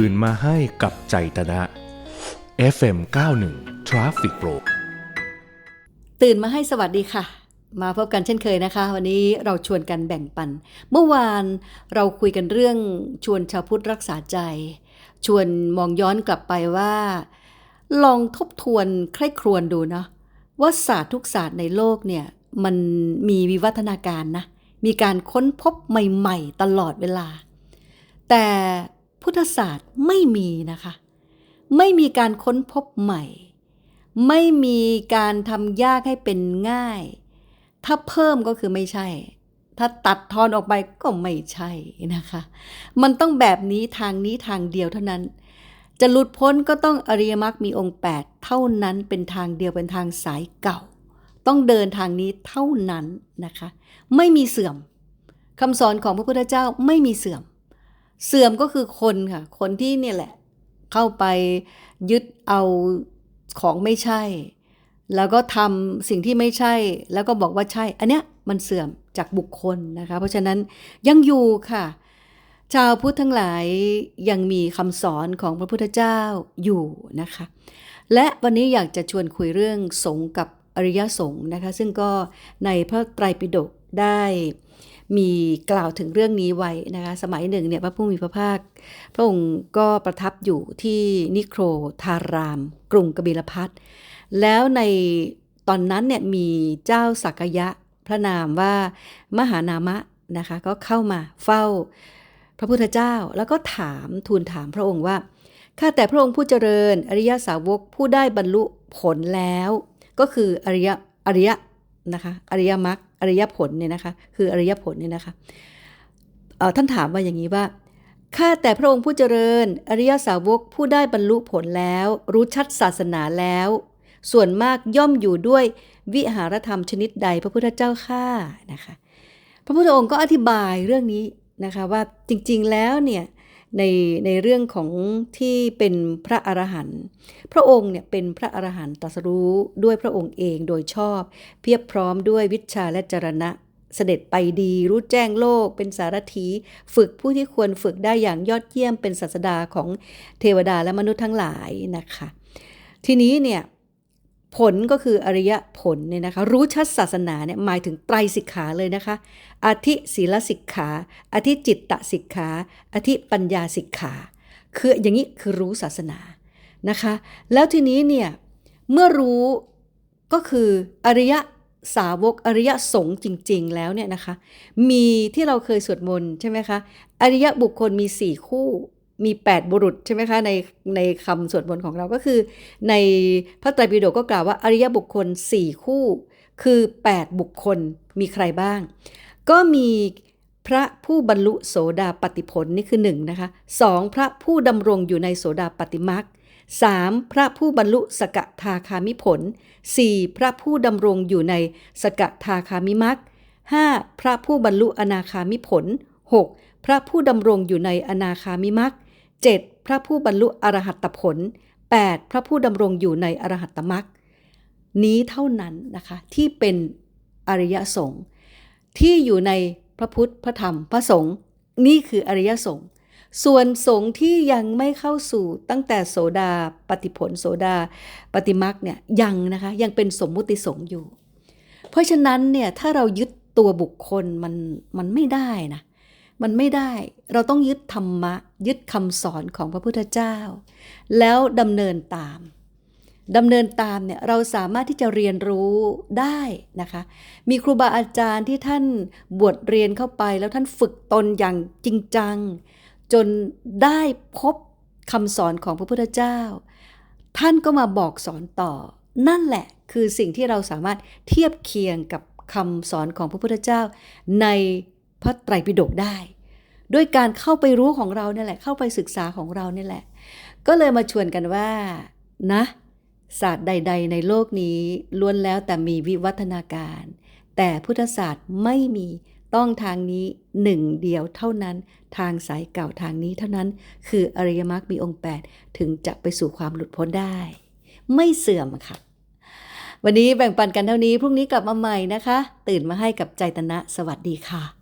ตื่นมาให้กับใจตนะ FM 91 Traffic Pro ตื่นมาให้สวัสดีค่ะ มาพบกันเช่นเคยนะคะ วันนี้เราชวนกันแบ่งปัน เมื่อวานเราคุยกันเรื่องชวนชาวพุทธรักษาใจ ชวนมองย้อนกลับไปว่า ลองทบทวนใคร่ครวญดูเนาะว่าศาสตร์ทุกศาสตร์ในโลกเนี่ยมันมีวิวัฒนาการนะ มีการค้นพบใหม่ ๆ ตลอดเวลา แต่ พุทธศาสตร์ไม่มีนะคะ ไม่มีการค้นพบใหม่ ไม่มีการทำยากให้เป็นง่าย ถ้าเพิ่มก็คือไม่ใช่ ถ้าตัดทอนออกไปก็ไม่ใช่นะคะ มันต้องแบบนี้ทางนี้ทางเดียวเท่านั้น จะหลุดพ้นก็ต้องอริยมรรคมีองค์ 8 เท่านั้นเป็นทางเดียวเป็นทางสายเก่า ต้องเดินทางนี้เท่านั้นนะคะ ไม่มีเสื่อมคำสอนของพระพุทธเจ้าไม่มีเสื่อม เสื่อมก็คือคนค่ะ คนที่เนี่ยแหละ เข้าไปยึดเอาของไม่ใช่ แล้วก็ทำสิ่งที่ไม่ใช่ แล้วก็บอกว่าใช่ อันเนี้ยมันเสื่อมจากบุคคลนะคะ เพราะฉะนั้นยังอยู่ค่ะ ชาวพุทธทั้งหลายยังมีคำสอนของพระพุทธเจ้าอยู่นะคะ และวันนี้อยากจะชวนคุยเรื่องสงกับอริยสงฆ์นะคะ ซึ่งก็ในพระไตรปิฎกได้ มีกล่าวถึงเรื่องนี้ไว้นะคะสมัยหนึ่งเนี่ยพระผู้มีพระภาค พระองค์ก็ประทับอยู่ที่นิโครธาราม กรุงกบิลพัทแล้วในตอนนั้นเนี่ยมีเจ้าสักยะพระนามว่ามหานามะนะคะก็เข้ามาเฝ้าพระพุทธเจ้าแล้วก็ถามทูลถามพระองค์ว่าข้าแต่พระองค์ผู้เจริญ อริยสาวกผู้ได้บรรลุผลแล้ว ก็คืออริยอริยนะคะอริยมรรค อริยผลเนี่ยนะคะ คืออริยผลเนี่ยนะคะท่านถามว่าอย่างนี้ว่าข้าแต่พระองค์ผู้เจริญ อริยสาวกผู้ได้บรรลุผลแล้ว รู้ชัดศาสนาแล้ว ส่วนมากย่อมอยู่ด้วยวิหารธรรมชนิดใดพระพุทธเจ้าข้านะคะ พระพุทธองค์ก็อธิบายเรื่องนี้นะคะว่าจริงๆแล้วเนี่ย ในในเรื่องของที่เป็นพระอรหันต์พระองค์เนี่ยเป็นพระอรหันต์ตรัสรู้ด้วยพระองค์เองโดยชอบ เพียบพร้อมด้วยวิชาและจรณะเสด็จไปดีรู้แจ้งโลก เป็นสารถีฝึกผู้ที่ควรฝึกได้อย่างยอดเยี่ยมเป็นศาสดาของเทวดาและมนุษย์ทั้งหลายนะคะ ทีนี้เนี่ย ผลก็คืออริยผลเนี่ยนะคะรู้ชัดศาสนาเนี่ยหมายถึงไตรสิกขาเลยนะคะอธิศีลสิกขาอธิจิตตสิกขาอธิปัญญาสิกขาคืออย่างนี้คือรู้ศาสนานะคะ แล้วทีนี้เนี่ยเมื่อรู้ก็คืออริยสาวกอริยสงฆ์จริง ๆ แล้วเนี่ยนะคะ มีที่เราเคยสวดมนต์ใช่ไหมคะอริยบุคคลมีสี่คู่ มี 8 บุรุษใช่ไหมคะในในคำสวดมนต์ของเราก็คือ ในพระไตรปิฎกก็กล่าวว่าอริยบุคคล 4 คู่ คือ 8 บุคคลมีใครบ้าง ก็มีพระผู้บรรลุโสดาปติผลนี่คือ1นะคะสพระผู้ดำรงอยู่ในโสดาปติมัก 3. พระผู้บรรลุสกทาคามิผล 4. พระผู้ดำรงอยู่ในสกทาคามิมัก 5. พระผู้บรรลุอนาคามิผล 6. พระผู้ดำรงอยู่ในอนาคามิมัก 7. พระผู้บรรลุอรหัตผล 8. พระผู้ดำรงอยู่ในอรหัตมรรคนี้เท่านั้นนะคะที่เป็นอริยสงฆ์ที่อยู่ในพระพุทธพระธรรมพระสงฆ์นี่คืออริยสงฆ์ส่วนสงฆ์ที่ยังไม่เข้าสู่ตั้งแต่โสดาปฏิผลโสดาปฏิมักเนี่ยยังนะคะยังเป็นสมมุติสงฆ์อยู่ เพราะฉะนั้นเนี่ยถ้าเรายึดตัวบุคคลมันมันไม่ได้นะ มันไม่ได้ เราต้องยึดธรรมะ ยึดคำสอนของพระพุทธเจ้า แล้วดำเนินตามดำเนินตามเนี่ยเราสามารถที่จะเรียนรู้ได้นะคะ มีครูบาอาจารย์ที่ท่านบวชเรียนเข้าไป แล้วท่านฝึกตนอย่างจริงจัง จนได้พบคำสอนของพระพุทธเจ้า ท่านก็มาบอกสอนต่อ นั่นแหละคือสิ่งที่เราสามารถเทียบเคียงกับคำสอนของพระพุทธเจ้า ใน พระไตรปิฎกได้ ด้วยการเข้าไปรู้ของเราเนี่ยแหละ เข้าไปศึกษาของเราเนี่ยแหละ ก็เลยมาชวนกันว่า นะศาสตร์ใด ๆ ในโลกนี้ล้วนแล้วแต่มีวิวัฒนาการ แต่พุทธศาสตร์ไม่มีต้องทางนี้หนึ่งเดียวเท่านั้น ทางสายเก่าทางนี้เท่านั้น คืออริยมรรคมีองค์ 8 ถึงจะไปสู่ความหลุดพ้นได้ ไม่เสื่อมค่ะ วันนี้แบ่งปันกันเท่านี้พรุ่งนี้กลับมาใหม่นะคะ ตื่นมาให้กับใจตนะสวัสดีค่ะ